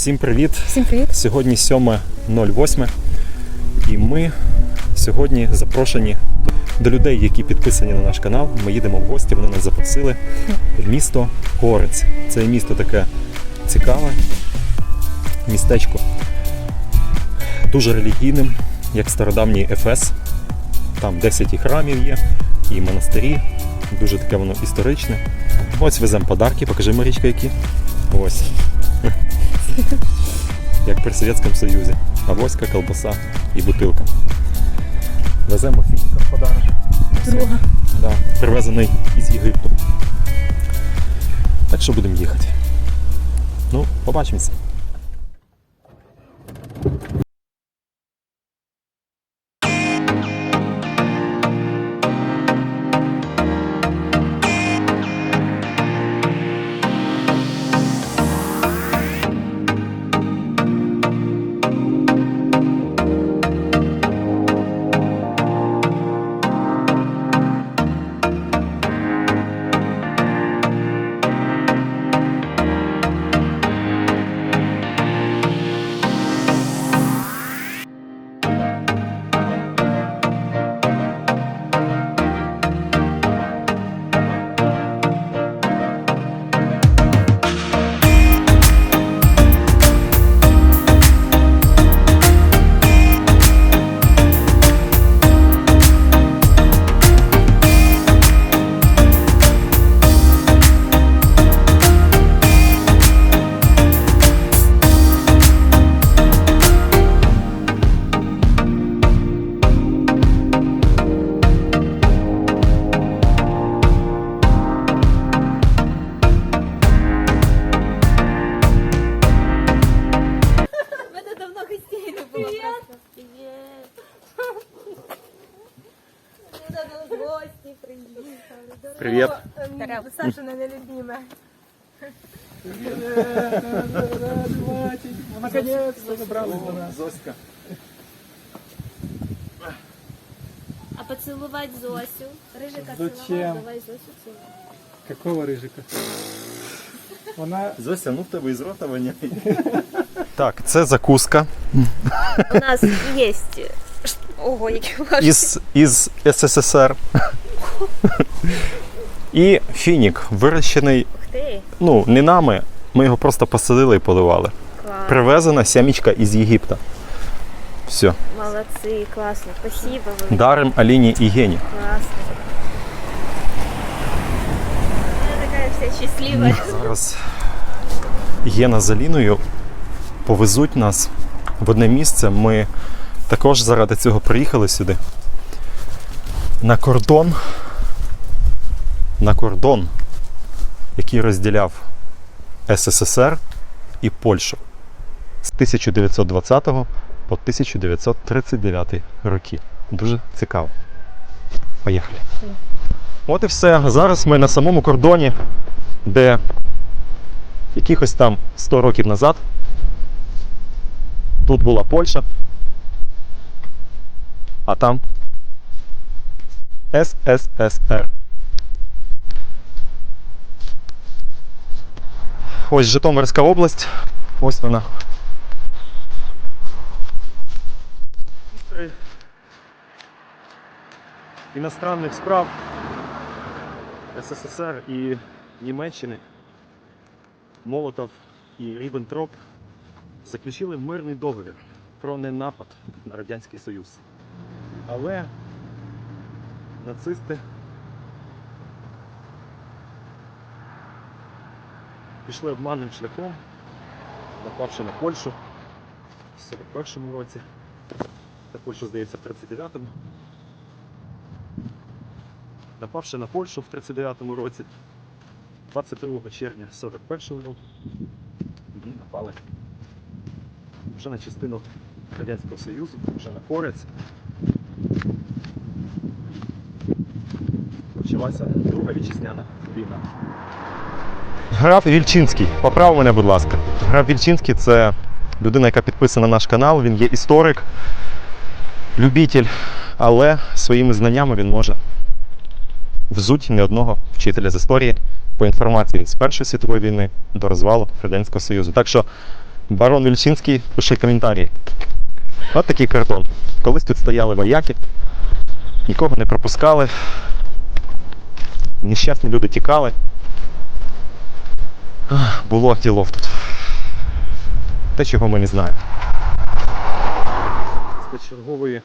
Всім привіт! Всім привіт. Сьогодні 7.08 і ми сьогодні запрошені до людей, які підписані на наш канал. Ми їдемо в гості, вони нас запросили в місто Корець. Це місто таке цікаве, містечко дуже релігійним, як стародавній Ефес. Там 10 і храмів є, і монастирі. Дуже таке воно історичне. Ось веземо подарки, покажи Марічка, які. Ось. Як при Совєтському Союзі. Авоська, колбаса і бутилка. Веземо фінька в подарок. Друга. Да, привезений із Єгипту. Так що будемо їхати. Ну, побачимося. Здорово. Сашина нелюбима. Наконец-то добрались до нас. Зоська. А поцілувати Зосю. Рижика Зачем? цілував, давай Зосю цілувати. Какого рыжика? Вона Зося, ну в тебе із рота воняє. Так, це закуска У нас є... Ого, які ваші. із, із СССР. І фінік, вирощений, ну, не нами, ми його просто посадили і поливали. клас. Привезена сімечка із Єгипта. Все. Молодці, класно. Спасибо велике. Дарим Аліні і Гені. Класно. Я така вся щаслива. Зараз Гена з Аліною повезуть нас в одне місце. Ми також заради цього приїхали сюди. На кордон. На кордон, який розділяв СССР і Польщу з 1920 по 1939 роки. Дуже цікаво. Поїхали. От і все. Зараз ми на самому кордоні, де якихось там 100 років назад тут була Польща, а там СССР. Ось Житомирська область. Ось вона. Іностранних справ СССР і Німеччини Молотов і Ріббентроп заключили мирний договір про ненапад на Радянський Союз. Але нацисти пішли обманним шляхом, напавши на Польщу в 41-му році. Та Польщу, здається, в 39-му. Напавши на Польщу в 39-му році, 22 червня 41 року вони напали вже на частину Радянського Союзу, вже на Корець. Почалася Друга вітчизняна війна. Граф Вільчинський, поправ мене, будь ласка. Граф Вільчинський це людина, яка підписана на наш канал, він є історик, любитель, але своїми знаннями він може взуть не одного вчителя з історії по інформації з Першої світової війни до розвалу Радянського Союзу. Так що Барон Вільчинський, пиши коментарі. От такий картон. Колись тут стояли вояки, нікого не пропускали. Нещасні люди тікали. Було ділов тут. Те, чого ми не знаємо. З чергової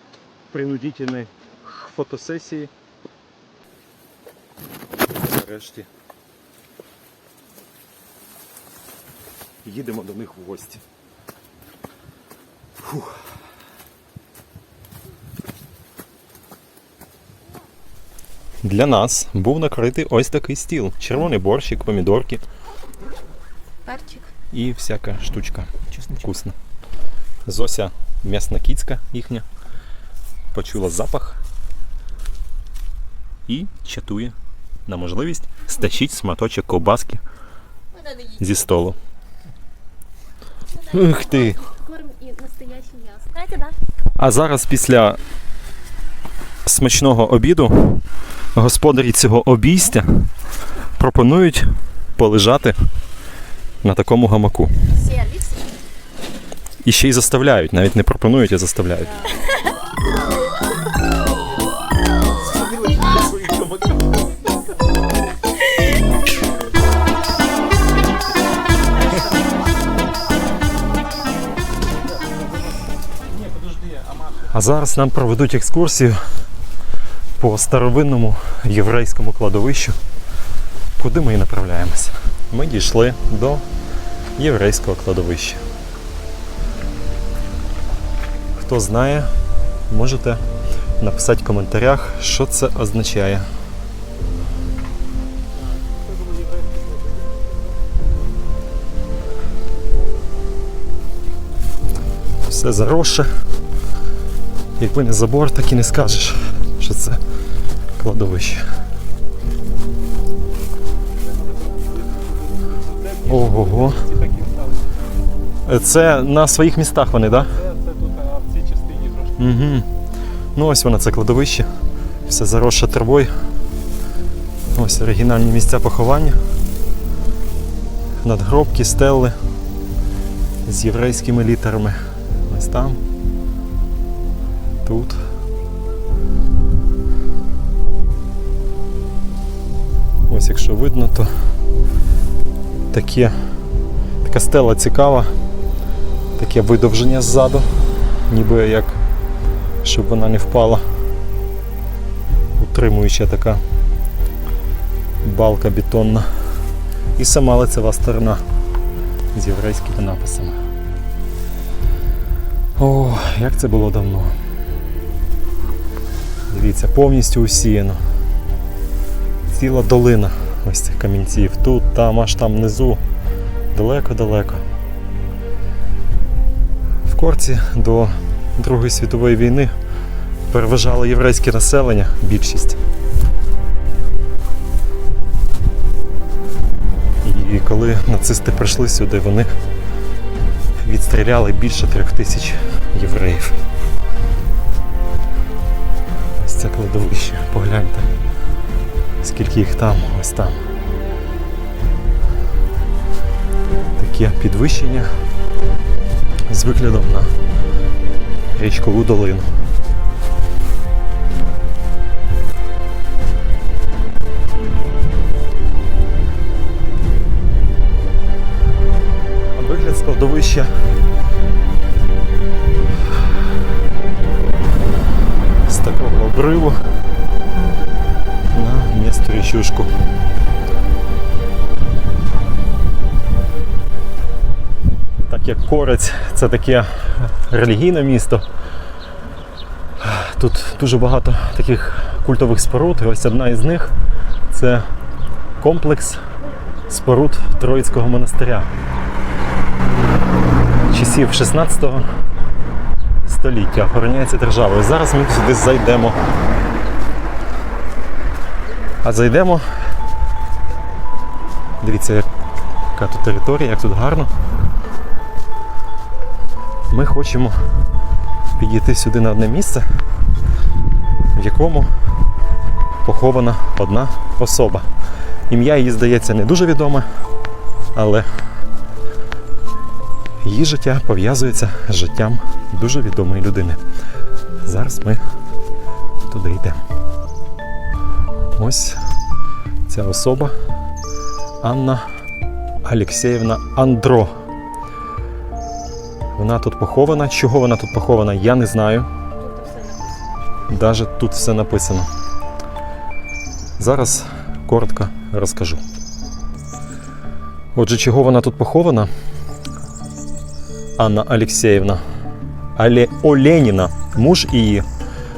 принудительної фотосесії. Нарешті. Їдемо до них в гості. Фух. Для нас був накритий ось такий стіл. Червоний борщик, помідорки Перчик. і всяка штучка. Вкусна. Зося м'ясна кіцька їхня. Почула запах і чатує на можливість стащить сматочок ковбаски зі столу. Ух ти! Корм і настояще м'ясо. Знаєте, да? А зараз після смачного обіду господарі цього обійстя пропонують полежати на такому гамаку. І ще й заставляють, навіть не пропонують, а заставляють. А зараз нам проведуть екскурсію по старовинному єврейському кладовищу, куди ми і направляємося. Ми дійшли до єврейського кладовища. Хто знає, можете написати в коментарях, що це означає. Все заросше. Якби не забор, так і не скажеш, що це кладовище. Ого. Це на своїх містах вони, так? Да? Це, тут а, в цій частині трошки. Угу. Ну ось воно це кладовище. Все заросше травою. Ось оригінальні місця поховання. Надгробки, стели з єврейськими літерами. Ось там. Тут. Ось якщо видно, то таке, така стела цікава, таке видовження ззаду, ніби як щоб вона не впала. Утримуюча така балка бетонна. І сама лицева сторона з єврейськими написами. О, як це було давно. Дивіться, повністю усіяно. Ціла долина ось цих камінців. Тут, там, аж там внизу. Далеко-далеко. В корці до Другої світової війни переважало єврейське населення більшість. І коли нацисти прийшли сюди, вони відстріляли більше трьох тисяч євреїв. Ось це кладовище, погляньте, скільки їх там, ось там. Таке підвищення з виглядом на річкову долину. Вигляд складовища з такого обриву річушку. Так як Корець це таке релігійне місто. Тут дуже багато таких культових споруд. І ось одна із них це комплекс споруд Троїцького монастиря. Часів 16 століття охороняється державою. Зараз ми сюди зайдемо. А зайдемо. Дивіться, яка тут територія, як тут гарно. Ми хочемо підійти сюди на одне місце, в якому похована одна особа. Ім'я її, здається, не дуже відоме, але її життя пов'язується з життям дуже відомої людини. Зараз ми туди йдемо. Ось ця особа Анна Алексеївна Андро. Вона тут похована. Чого вона тут похована, я не знаю. Даже тут все написано. Зараз коротко розкажу. Отже, чого вона тут похована? Анна Алексеєвна Але Оленіна, муж її,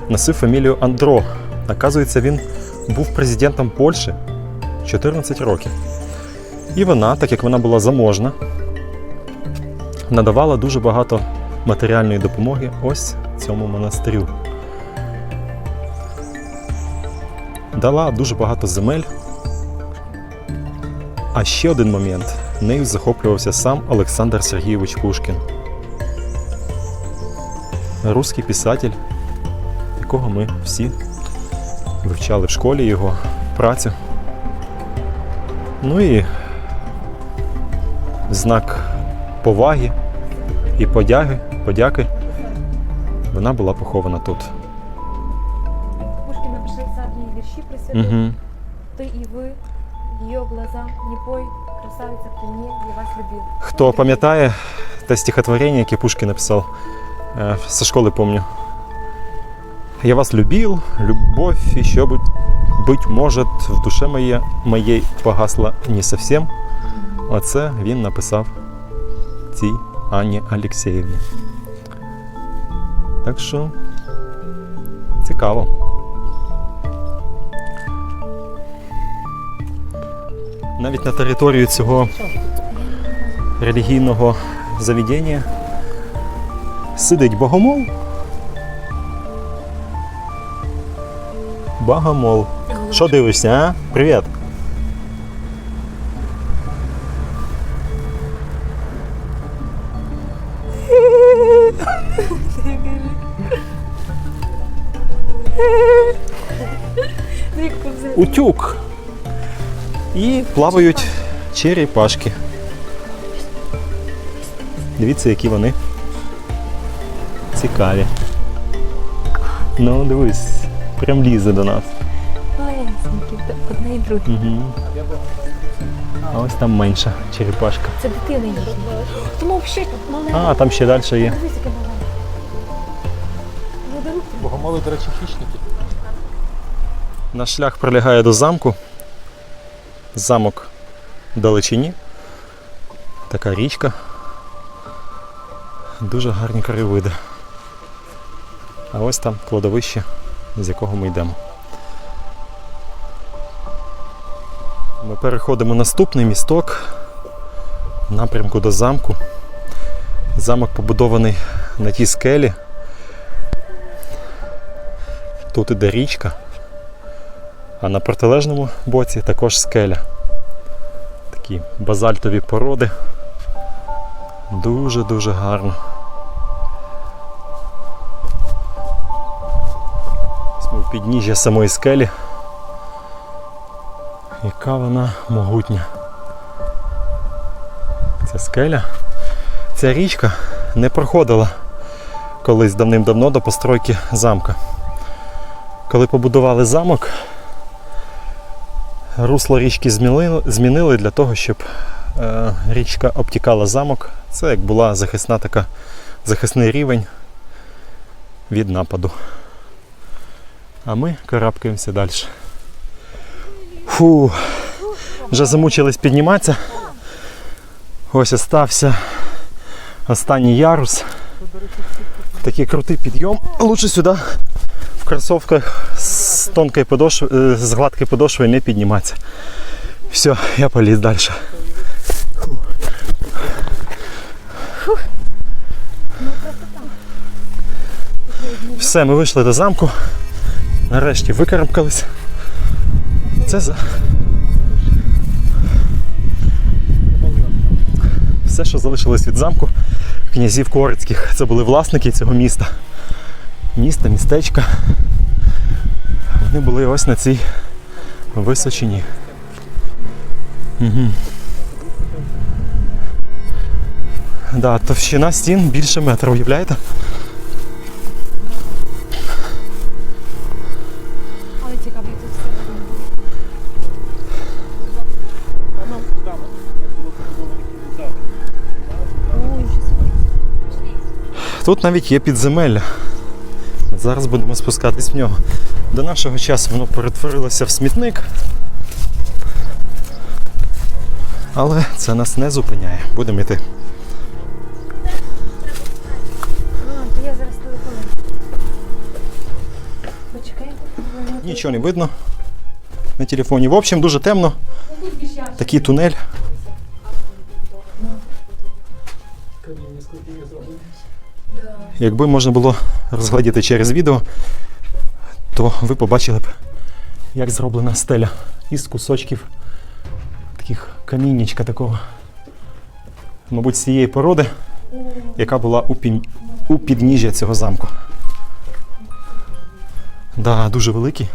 носив фамілію Андро. Оказується, він був президентом Польщі 14 років. І вона, так як вона була заможна, надавала дуже багато матеріальної допомоги ось цьому монастирю. Дала дуже багато земель. А ще один момент. Нею захоплювався сам Олександр Сергійович Пушкін. Руський писатель, якого ми всі вивчали в школі його працю. Ну і знак поваги і подяги, подяки вона була похована тут. Пушкин написал задние верши присвятил. Угу. Ты и вы, ее глазам, не пой, красавица при мне, я вас любил. Хто пам'ятає те стихотворення, яке Пушкін написав е, со школи помню. Я вас любил, любовь еще быть, быть может в душе моє, моєй погасла не совсем. Оце він написав цій Анні Алексеєвні. Так що цікаво. Навіть на територію цього релігійного заведення сидить богомол. Богомол. Що дивишся, а? Привіт. Утюг. І плавають черепашки. Дивіться, які вони цікаві. Ну, дивись, прям лізе до нас. Маленький, одна і друга. Угу. А ось там менша черепашка. Це дитина їхня. Тому взагалі маленька. А, там ще далі є. Дивись, яка маленька. Богомоли, до речі, хищники. Наш шлях прилягає до замку. Замок в далечині. Така річка. Дуже гарні краєвиди. А ось там кладовище, з якого ми йдемо. Ми переходимо наступний місток в напрямку до замку. Замок побудований на тій скелі. Тут іде річка. А на протилежному боці також скеля. Такі базальтові породи. Дуже-дуже гарно. Підніжжя самої скелі. Яка вона могутня. Ця скеля, ця річка не проходила колись давним-давно до постройки замка. Коли побудували замок, русло річки змінили, для того, щоб е, річка обтікала замок. Це як була захисна така, захисний рівень від нападу. А ми карабкаємося далі. Фу, вже замучились підніматися. Ось остався останній ярус. Такий крутий підйом. Лучше сюди в кросовках з тонкою подошвою, з гладкою подошвою не підніматися. Все, я поліз далі. Все, ми вийшли до замку. Нарешті викарабкались. Це за. Все, що залишилось від замку князів Корицьких. Це були власники цього міста. Міста, містечка. Вони були ось на цій височині. Угу. Да, товщина стін більше метра, уявляєте? Тут навіть є підземелля. Зараз будемо спускатись в нього. До нашого часу воно перетворилося в смітник. Але це нас не зупиняє. Будемо йти. Я зараз. Почекай. Нічого не видно на телефоні. В общем, дуже темно. Такий тунель. Якби можна було розглядіти через відео, то ви побачили б, як зроблена стеля із кусочків таких каміннячка такого. Мабуть, з цієї породи, яка була у, пін... у підніжжя цього замку. Да, дуже великий.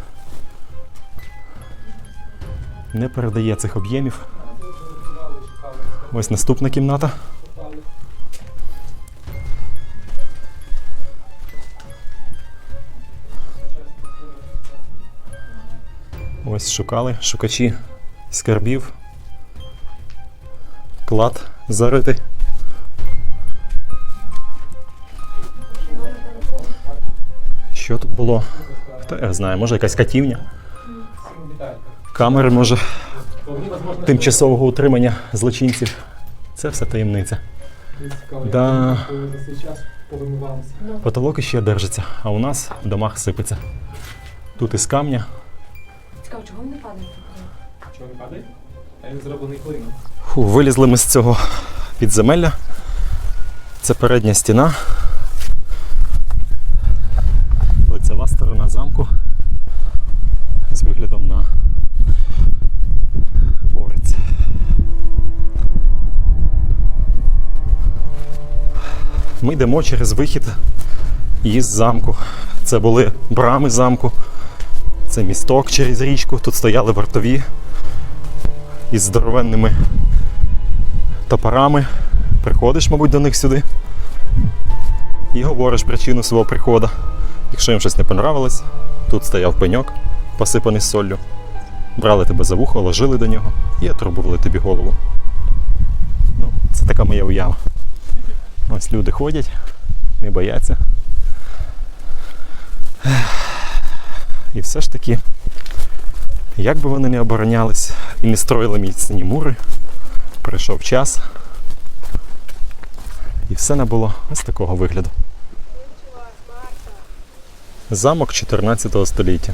Не передає цих об'ємів. Ось наступна кімната. Ось шукали шукачі скарбів. Клад заритий. Що тут було? Хто я знає, може якась катівня, камери, може, тимчасового утримання злочинців. Це все таємниця. Да. Потолок іще держиться, а у нас в домах сипеться. Тут із камня. Цікаво, чого вони падають? Чого не падає? А він зроблений клином. Фу, вилізли ми з цього підземелля. Це передня стіна. Лицева сторона замку з виглядом на Орець. Ми йдемо через вихід із замку. Це були брами замку. Це місток через річку. Тут стояли вартові із здоровенними топорами. Приходиш, мабуть, до них сюди і говориш причину свого приходу. Якщо їм щось не понравилось, тут стояв пеньок, посипаний соллю. Брали тебе за вухо, ложили до нього і отрубували тобі голову. Ну, це така моя уява. Ось люди ходять, не бояться. І все ж таки, як би вони не оборонялись і не строїли міцні мури, прийшов час. І все набуло ось такого вигляду. Замок 14 століття.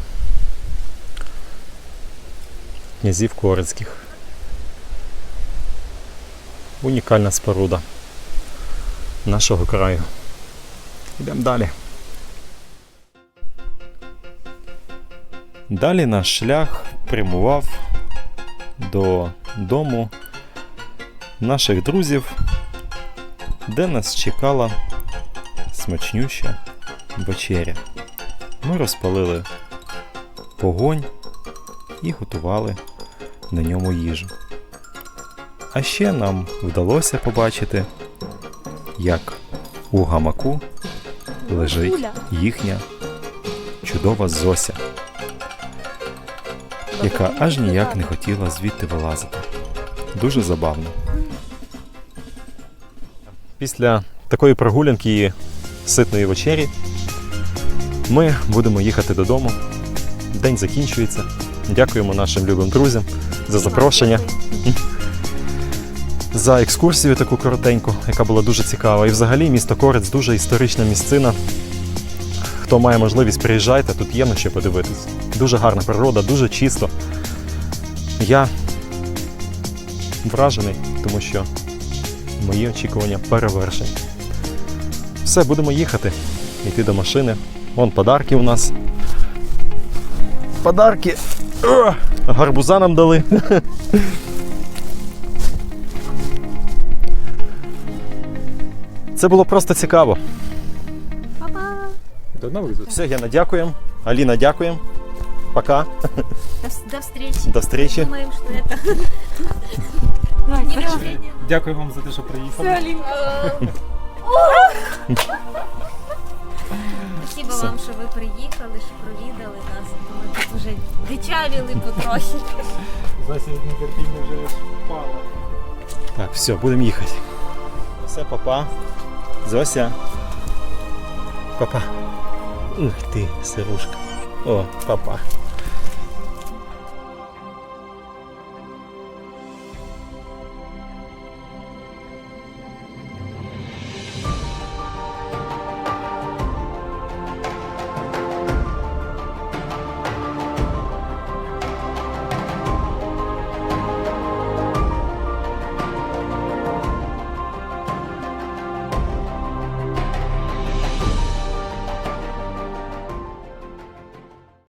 Князів Корицьких. Унікальна споруда нашого краю. Йдемо далі. Далі наш шлях прямував до дому наших друзів, де нас чекала смачнюща вечеря. Ми розпалили вогонь і готували на ньому їжу. А ще нам вдалося побачити, як у гамаку лежить їхня чудова Зося, яка аж ніяк не хотіла звідти вилазити. Дуже забавно. Після такої прогулянки і ситної вечері ми будемо їхати додому. День закінчується. Дякуємо нашим любим друзям за запрошення. За екскурсію таку коротеньку, яка була дуже цікава. І взагалі місто Корець дуже історична місцина. Хто має можливість, приїжджайте, тут є на що подивитись. Дуже гарна природа, дуже чисто. Я вражений, тому що мої очікування перевершені. Все, будемо їхати. Йти до машини. Вон подарки у нас. Подарки. О, гарбуза нам дали. Це було просто цікаво. До нових зустрічей. Все, Гена, дякуємо. Аліна, дякуємо. Пока. До, до встречи. До встречи. Думаем, что это Дякую вам за те, що приїхали. Спасибо Все. вам, що ви приїхали, що провідали нас. Ми тут вже дичавіли потрохи. Зася від нетерпіння вже впала. Так, все, будемо їхати. Все, папа. Зося. Папа. Ух ти, сирушка. О, папа.